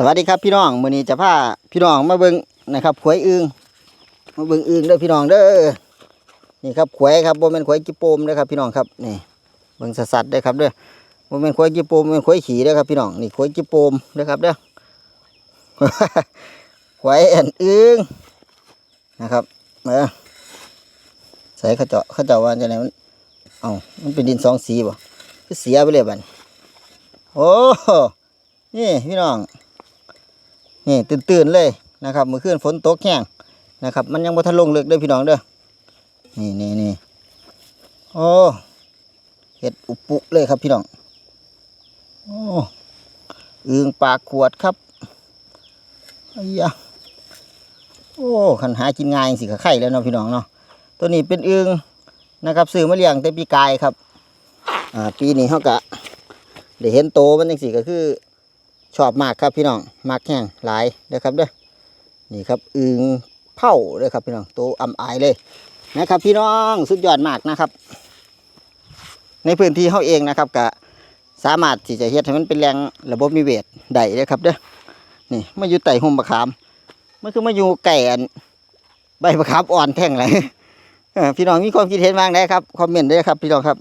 สวัสดีครับพี่น้องมื้อนี้จะพาพี่น้องมาเบิ่งนะครับขวยอึงมาเบิ่งอึงเด้อพี่น้องเด้อนี่ครับขวยครับบ่แม่นขวยกิโปมเด้อครับพี่น้องครับนี่เบิ่งสัดๆเด้อครับเด้อบ่แม่นขวยกิโปมบ่แม่นขวยขี่เด้อครับพี่น้องนี่ขวยกิโปมเด้อครับเด้อขวยอันอึงนะครับเออใส่เขาเจาะเขาเจาะว่าจังไดมันเอ้ามันเป็นดินสองสีบ่คือเสียไปเลยบัดนี้โอ้นี่พี่น้อง นี่ตื่นๆเลยนะครับเมื่อคืนฝนตกแห้งนะครับ มันยังบ่ทันลงเลิกเด้อพี่น้องเด้อนี่นี่นี่โอ้เห็ดอุปุเลยครับพี่น้องโอ้อึงปากขวดครับไอ้ยะโอ้ขันหากินง่ายสิกับไข่แล้วเนาะพี่น้องเนาะตัวนี้เป็นอึงนะครับซื้อมาเลี้ยงแต่ปีกายครับอ่าปีนี้เขากะได้เห็นโตมันจังสิก็คือ ชอบมากครับพี่น้องมากแห้งหลายเด้อครับเด้อนี่ครับอึงเผาเด้อครับพี่น้องโตวอ่ำอายเลยนะครับ พี่น้องสุดยอดมากนะครับ ในพื้นที่เขาเองนะครับก็สามารถที่จะเฮ็ดให้มันเป็นแรงระบบนิเวศได้เด้อครับเด้อนี่มาอยู่ไต่หุ่มมะขามมันคือมาอยู่ไก่อันใบมะขามอ่อนแท่งไรเออพี่น้องมีความคิดเห็นบ้างได้ครับ คอมเมนต์ด้ครับ พี่น้องครับ